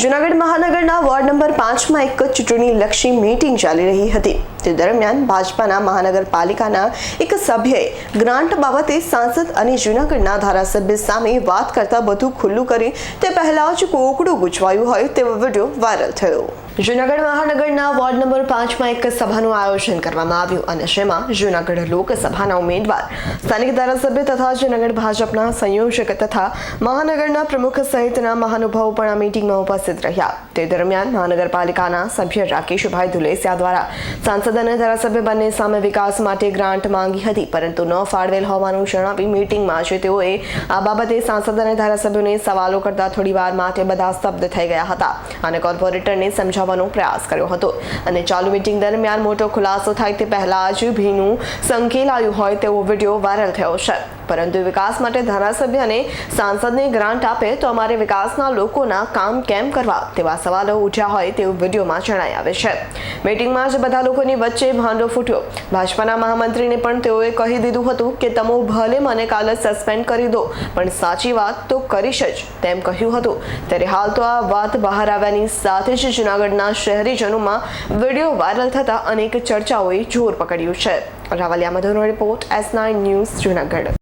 Junagadh મહાનગરના ward number પાંચમાં એક ચૂંટણી લક્ષી મીટિંગ ચાલી રહી હતી. તે દરમિયાન ભાજપાના મહાનગરપાલિકાના એક સભ્યએ ગ્રાન્ટ બાબતે સાંસદ અને જૂનાગઢના ધારાસભ્ય સામે વાત કરતા બધું ખુલ્લું કરી તે પહેલા જ કોકડું ગુજવાયું હોય તેવો વીડિયો વાયરલ થયો. જૂનાગઢ મહાનગરના વોર્ડ નંબર પાંચમાં એક સભાનું આયોજન કરવામાં આવ્યું અને જેમાં જૂનાગઢ લોકસભાના ઉમેદવાર, સ્થાનિક ધારાસભ્ય તથા જૂનાગઢ ભાજપના સંયોજક તથા મહાનગરના પ્રમુખ સહિતના મહાનુભાવો પણ આ મીટિંગમાં ઉપસ્થિત રહ્યા. તે દરમિયાન મહાનગરપાલિકાના સભ્ય રાકેશભાઈ ધુલેસિયા દ્વારા સાંસદ અને ધારાસભ્ય બંને સામે વિકાસ માટે ગ્રાન્ટ માંગી હતી, પરંતુ ન ફાળવેલ હોવાનું જણાવી મીટિંગમાં જે તેઓએ આ બાબતે સાંસદ અને ધારાસભ્યોને સવાલો કરતા થોડી વાર માટે બધા સ્તબ્ધ થઈ ગયા હતા અને કોર્પોરેટરને સમજાવવાનો પ્રયાસ કર્યો હતો. અને ચાલુ મિટિંગ દરમિયાન મોટો ખુલાસો થાય તે પહેલા જ ભીનું સંકેલાયું હોય તેવો વીડિયો વાયરલ થયો છે. પરંતુ વિકાસ માટે ધારાસભ્ય અને સાંસદને ગ્રાન્ટ આપે તો અમારે વિકાસના લોકોના કામ કેમ કરવા તેવા સવાલો ઉઠ્યા હોય તેવું વિડીયોમાં જણાઈ આવે છે. મીટિંગમાં જ બધા લોકોની વચ્ચે ભાંડો ફૂટ્યો. ભાજપાના મહામંત્રીને પણ તેઓએ કહી દીધું હતું કે, તમો ભલે મને કાલે સસ્પેન્ડ કરી દો, પણ સાચી વાત તો કરીશ જ, તેમ કહ્યું હતું. ત્યારે હાલ તો આ વાત બહાર આવ્યાની સાથે જ જૂનાગઢના શહેરીજનોમાં વીડિયો વાયરલ થતા અનેક ચર્ચાઓએ જોર પકડ્યું છે. Ravaliya મધુનો report S nine news Junagadh.